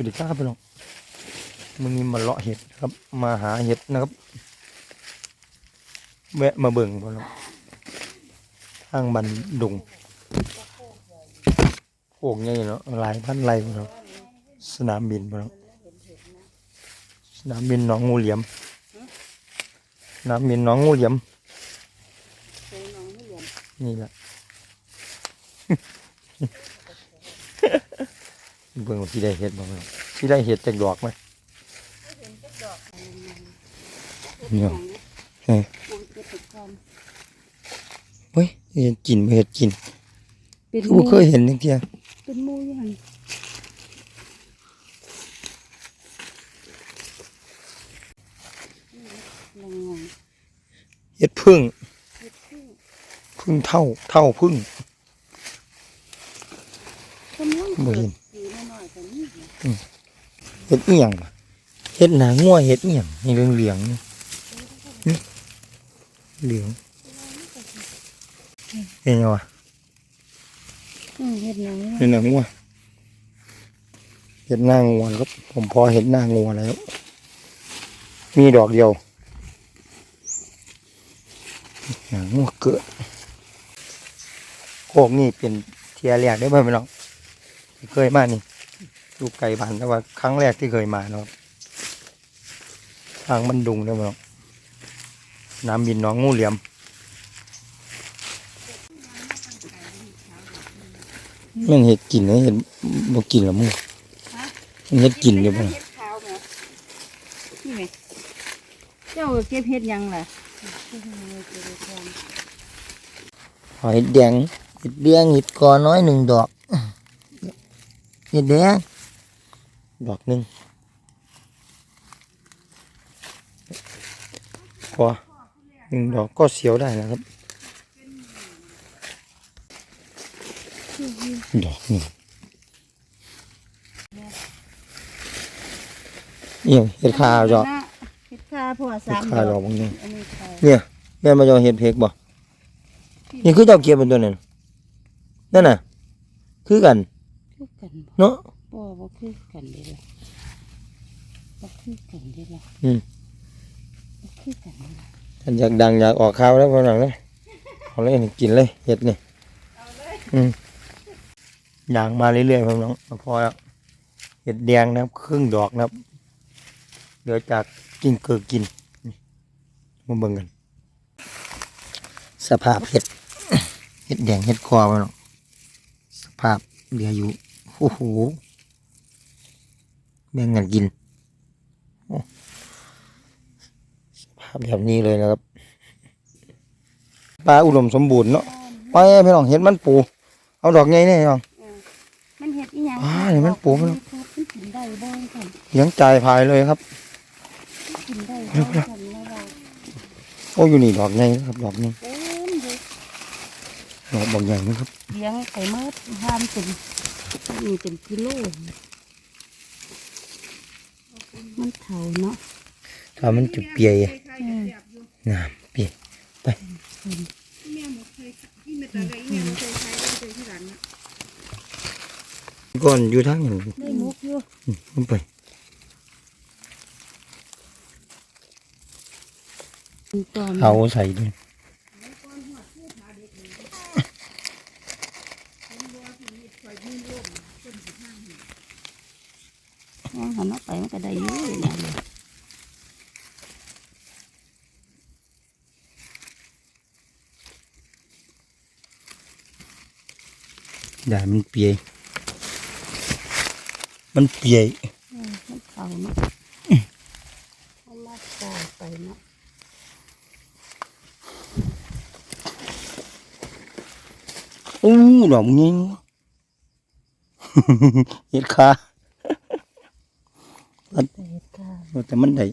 วัสดีครับพี่น้องมันนี้มาเลาะเห็ดครับ มาหาเห็ดนะครับ แวะมาเบิ่งพี่น้องทางบันดุงโอ่งใหญ่เนาะหลายพันไรพี่น้องสนามบินพี่น้องสนามบินหนองงูเหลี่ยมสนามบินหนองงูเหลี่ยมนี่แหละ เบิ่งว่าสิได้เห็ดบ่พี่น้องสิได้เห็ดจากดอกไหมเนี่ยเฮ้ยเฮ้ยเห็ดกินบ่เห็ดกินเป็นคือหมูบ่เคยเห็นจังเที่ยเป็นหมูอยู่หันลองงเห็ดพึ่ง เฮ็ดคือพึ่งเท่าเท่าพึ่ง กำลังบ่เกิเห็ดนสีน้อยๆกันนี่ เห็ดเอียงวะเห็ดหนางัวเห็ดเอียงนี่เหลืองเหลืองๆนี่นี่เหลืองเห็นยังวะอืมเฮ็ดหยังเห็ดหนางัวเห็ดหน้างัวครับผมพอเห็ดหน้างัวแล้ว มีดอกเดียวหนางัวเกิดโคกนี่เป็นเทียแรกได้ไหมพี่น้องที่เคยมานี่ ดูไก่บ้านแต่ว่าครั้งแรกที่เคยมาเนาะทางมันดุงได้ไหมน้องน้ำบินหน้องงูเหลี่ยมมันเห็ดกินนะเห็ดบ่กินละมึงมันเห็ดกินเดี๋ยวบ่เฮ็ดขาวแหมนี่แหมเจ้าเก็บเฮ็ดหยังล่ะหอยแดงเห็ดแดงเห็ดกอน้อยหนึ่งดอกเห็ดแดง ดอกหนึ่งกอหนึ่งดอกก็เสียวได้นะครับ ดอกหนึ่งเอี่ยงเห็ดคาดอกเฮ็ดขาเพราะว่าเห็สาดมคาดดออกกบางนึงอันนี้ขาวเนี่ยแม่มาจะเอาเห็ดเพกบ่นี่คือเจ้าเก็บเป็นตัวนั้นนั่นน่ะ คือกันคือกันบ่เนาะ บ่บ่คือกันเด้ล่ะบ่คือกันเด้ล่ะอืมบ่คือกันเด้ล่ะฉันอยากดังอยากออกข่าวแล้วพอหลังเลยเอาเลยนี่กินเลยเห็ดนี่อืมอยางมาเรื่อยๆพอหลังพอแล้วเห็ดแดงนะครับครึ่งดอกนะครับเหลือจากกินเกิดกินนี่มาเบิ่งกัน สภาพเห็ดเห็ดแดงเห็ดคอพอหลังสภาพเหลืออยู่โอ้โห แบ่งกันกินโอ้สภาพแบบนี้เลยนะครับปลาอุดมสมบูรณ์เนาะไปพี่น้องเห็ดมันปู เอาดอกไงเนี่ยน้องมันเห็ดอีหยังอ่าเดี๋ยวมันปลูกมันมันกินได้บ้างค่ะเลี้ยงจ่ายพายเลยครับกินได้บ้างค่ะแล้วเราโอ้อยู่นี่ดอกไงครับดอกนี้เต็มเลยดอกบางอย่างนะครับเลี้ยงไก่เมื่อห้ามเป็นมีเป็นกิโล มันเถาเนาะถ้ามันจุเปียอืมงามเปียก่อนอยู่ทางนั้นได้มุกอยู่มันไปตอนเอาใส่ด้ วยมองหันออกไปมันก็ได้อยู่นะอย่ามันเปี แต่มันได้